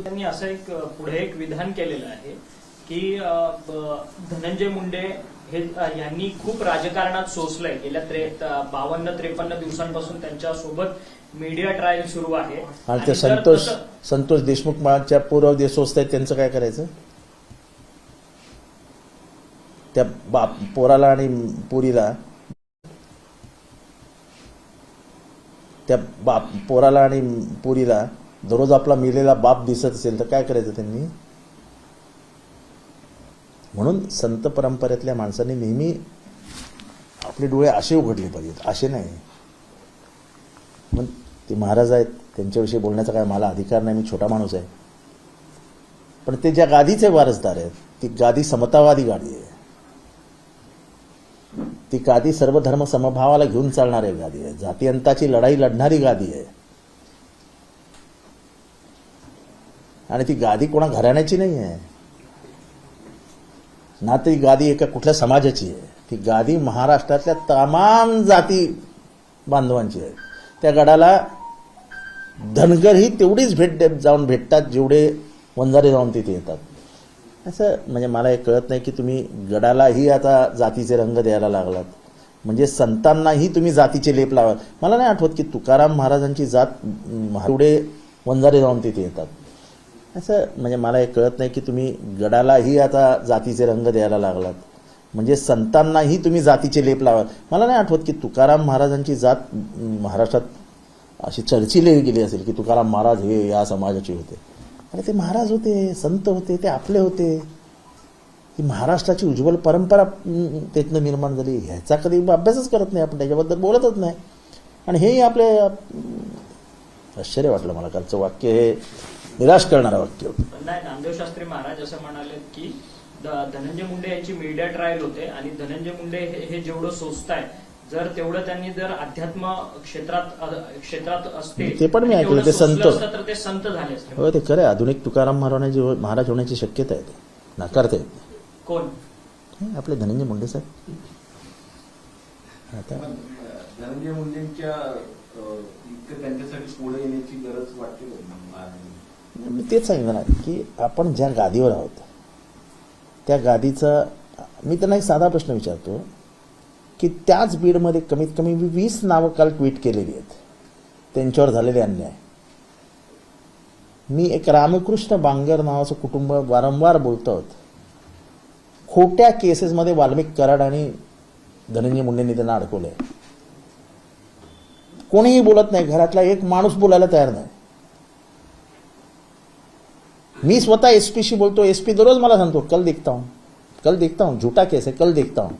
एक अ, पुढे एक विधान केलेलं आहे की धनंजय मुंडे हे यांनी खूप राजकारणात सोसलंय. गेल्या त्रे बावन्न त्रेपन्न दिवसांपासून त्यांच्यासोबत मीडिया ट्रायल सुरू आहे. आणि संतोष संतोष देशमुख पूर्व देश स्वस्त आहेत त्यांचं काय करायचं? त्या बाप पोराला आणि पुरीला त्या बाप पोराला आणि पुरीला दररोज आपला मिलेला बाप दिसत असेल तर काय करायचं त्यांनी? म्हणून संत परंपरेतल्या माणसांनी नेहमी आपले डोळे असे उघडले पाहिजेत असे नाही. मग ते महाराज आहेत त्यांच्याविषयी बोलण्याचा काय मला अधिकार नाही मी छोटा माणूस आहे. पण ते ज्या गादीचे वारसदार आहेत ती गादी समतावादी गादी आहे. ती गादी सर्व धर्म समभावाला घेऊन चालणारी गादी आहे जातीयंताची लढाई लढणारी गादी आहे. आणि ती गादी कोणा घराण्याची नाही आहे ना ती गादी एका कुठल्या समाजाची आहे. ती गादी महाराष्ट्रातल्या तमाम जाती बांधवांची आहे. त्या गडाला धनगर ही तेवढीच भेट जाऊन भेटतात जेवढे वंजारे जाऊन तिथे येतात. असं म्हणजे मला हे कळत नाही की तुम्ही गडालाही आता जातीचे रंग द्यायला लागलात. म्हणजे संतांनाही तुम्ही जातीचे लेप लावा. मला नाही आठवत की तुकाराम महाराजांची जात एवढे वंजारे जाऊन तिथे येतात. असं म्हणजे मला हे कळत नाही की तुम्ही गडालाही आता जातीचे रंग द्यायला लागलात. म्हणजे संतांनाही तुम्ही जातीचे लेप लावा. मला नाही आठवत की तुकाराम महाराजांची जात महाराष्ट्रात अशी चर्चिली गेली असेल की तुकाराम महाराज हे या समाजाचे होते. अरे ते महाराज होते संत होते ते आपले होते. ही महाराष्ट्राची उज्ज्वल परंपरा त्यातनं निर्माण झाली. ह्याचा कधी अभ्यासच करत नाही आपण त्याच्याबद्दल बोलतच नाही. आणि हेही आपले आश्चर्य वाटलं मला. कालचं वाक्य हे निराश करणारं वाक्य होतं नाही नामदेव शास्त्री महाराज असं म्हणाले की धनंजय मुंडे यांची मीडिया ट्रायल होते आणि धनंजय मुंडे हे हे जेवढं सोचताय जर तेवढं त्यांनी जर अध्यात्म क्षेत्रात क्षेत्रात असते ते पण मी ऐकलं, ते संत. तर ते संत झाले असते हो ते खरं आधुनिक तुकाराम महाराजांची महाराज होण्याची शक्यता आहे ते नाकारता येत नाही. कोण आपले धनंजय मुंडे साहेब आता धनंजय मुंडेंच्या त्यांच्यासाठी पुढे येण्याची गरज वाटते? मी तेच सांगितलं ना की आपण ज्या गादीवर आहोत त्या गादीचा मी त्यांना एक साधा प्रश्न विचारतो की त्याच बीडमध्ये कमीत कमी मी वीस नावं काल ट्विट केलेली आहेत. त्यांच्यावर झालेले अन्याय. मी एक रामकृष्ण बांगर नावाचं कुटुंब वारंवार बोलतो आहोत खोट्या केसेसमध्ये वाल्मिक कराड आणि धनंजय मुंडेंनी त्यांना अडकवलंय. कोणीही बोलत नाही घरातला एक माणूस बोलायला तयार नाही. मी स्वतः एस पी शी बोलतो एस पी दररोज मला सांगतो कल देखता हूँ कल देखता हूँ झूठा केस है कल देखता हूँ.